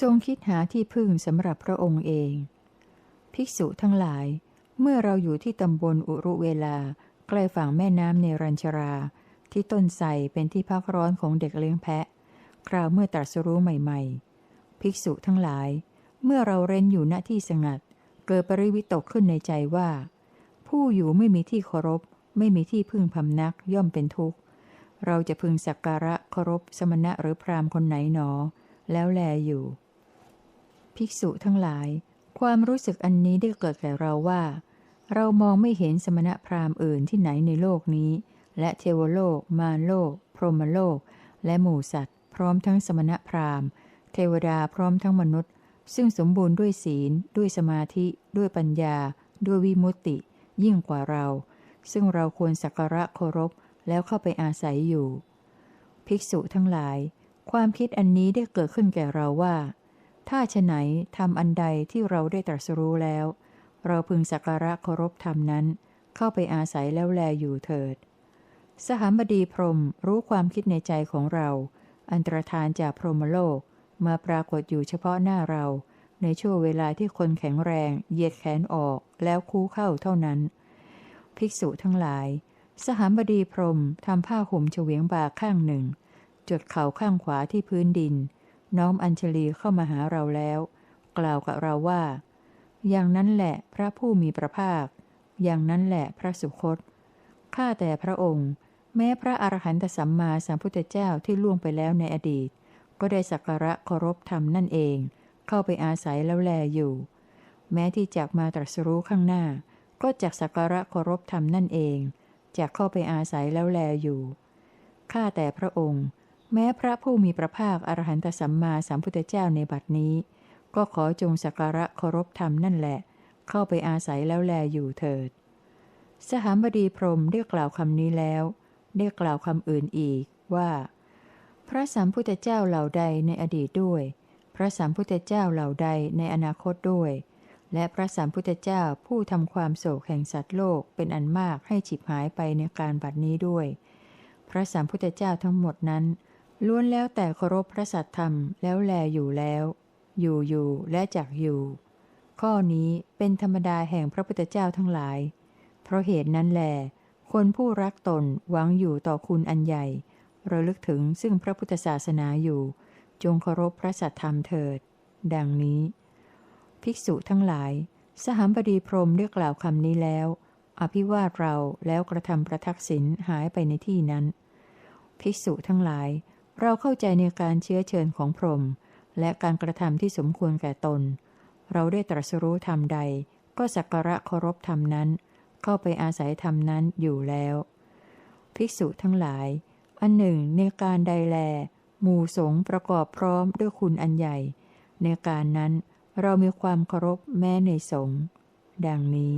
ทรงคิดหาที่พึ่งสำหรับพระองค์เอง ภิกษุทั้งหลาย เมื่อเราอยู่ที่ตำบลอุรุเวลา ใกล้ฝั่งแม่น้ำเนรัญชรา ที่ต้นไทรเป็นที่พักร้อนของเด็กเลี้ยงแพะ คราวเมื่อตรัสรู้ใหม่ ๆ ภิกษุทั้งหลาย เมื่อเราเร้นอยู่ณที่สงัด เกิดปริวิตกขึ้นในใจว่า ผู้อยู่ไม่มีที่เคารพ ไม่มีที่พึ่งพำนักย่อมเป็นทุกข์ เราจะพึงสักการะเคารพสมณะหรือพราหมณ์คนไหนหนอ แล้วแลอยู่ ภิกษุทั้งหลาย ความรู้สึกอันนี้ได้เกิดแก่เราว่า เรามองไม่เห็นสมณพราหมณ์อื่นที่ไหนในโลกนี้ และเทวโลก มารโลก พรหมโลก และหมู่สัตว์ พร้อมทั้งสมณพราหมณ์ เทวดาพร้อมทั้งมนุษย์ ซึ่งสมบูรณ์ด้วยศีล ด้วยสมาธิ ด้วยปัญญา ด้วยวิมุตติ ยิ่งกว่าเรา ซึ่งเราควรสักการะเคารพแล้วเข้าไปอาศัยอยู่ ภิกษุทั้งหลาย ความคิดอันนี้ได้เกิดขึ้นแก่เราว่า ถ้าฉไหนทำอันใดที่เราได้ตรัสรู้แล้ว เราพึงสักการะเคารพธรรมนั้น เข้าไปอาศัยแล้วแลอยู่เถิด สหบดีพรมรู้ความคิดในใจของเรา อันตรธานจากพรหมโลกมาปรากฏอยู่เฉพาะหน้าเรา ในช่วงเวลาที่คนแข็งแรงเหยียดแขนออกแล้วคู่เข้าเท่านั้น ภิกษุทั้งหลาย สหบดีพรมทำผ้าห่มเฉวียงบ่าข้างหนึ่ง จดเข่าข้างขวาที่พื้นดิน น้อมอัญชลีเข้ามาหาเราแล้ว กล่าวกับเราว่า อย่างนั้นแหละพระผู้มีพระภาค อย่างนั้นแหละพระสุคตข้าแต่พระองค์ แม้พระอรหันตสัมมาสัมพุทธเจ้าที่ล่วงไปแล้วในอดีต ก็ได้สักการะเคารพธรรมนั่นเอง เข้าไปอาศัยแล้วแลอยู่ แม้ที่จากมาตรัสรู้ข้างหน้า ก็จากสักการะเคารพธรรมนั่นเองจากเข้าไปอาศัยแล้วแลอยู่ข้าแต่พระองค์ แม้พระผู้มีพระภาคอรหันตสัมมาสัมพุทธเจ้าในบัดนี้ ก็ขอจงสักการะเคารพธรรมนั่นแหละ เข้าไปอาศัยแล้วแลอยู่เถิด สหบดีพรมได้กล่าวคำนี้แล้วได้กล่าวคำอื่นอีกว่า พระสัมพุทธเจ้าเหล่าใดในอดีตด้วย พระสัมพุทธเจ้าเหล่าใดในอนาคตด้วย และพระสัมพุทธเจ้าผู้ทำความโศกแห่งสัตว์โลกเป็นอันมากให้ฉิบหายไปในการบัดนี้ด้วย พระสัมพุทธเจ้าทั้งหมดนั้น ล้วนแล้วแต่เคารพพระสัตธรรมแล้วแลอยู่แล้ว อยู่อยู่และจักอยู่ ข้อนี้เป็นธรรมดาแห่งพระพุทธเจ้าทั้งหลาย เพราะเหตุนั้นแล คนผู้รักตนหวังอยู่ต่อคุณอันใหญ่ ระลึกถึงซึ่งพระพุทธศาสนาอยู่ จงเคารพพระสัตธรรมเถิด ดังนี้ ภิกษุทั้งหลาย สหบดีพรหมได้กล่าวคำนี้แล้ว อภิวาทเราแล้วกระทำประทักษิณหายไปในที่นั้น ภิกษุทั้งหลาย เราเข้าใจในการเชื้อเชิญของพรหมและการกระทำที่สมควรแก่ตน เราได้ตรัสรู้ธรรมใด ก็สักการะเคารพธรรมนั้น เข้าไปอาศัยธรรมนั้นอยู่แล้ว ภิกษุทั้งหลาย อันหนึ่งในการใดแล หมู่สงประกอบพร้อมด้วยคุณอันใหญ่ ในการนั้นเรามีความเคารพแม้ในสงดังนี้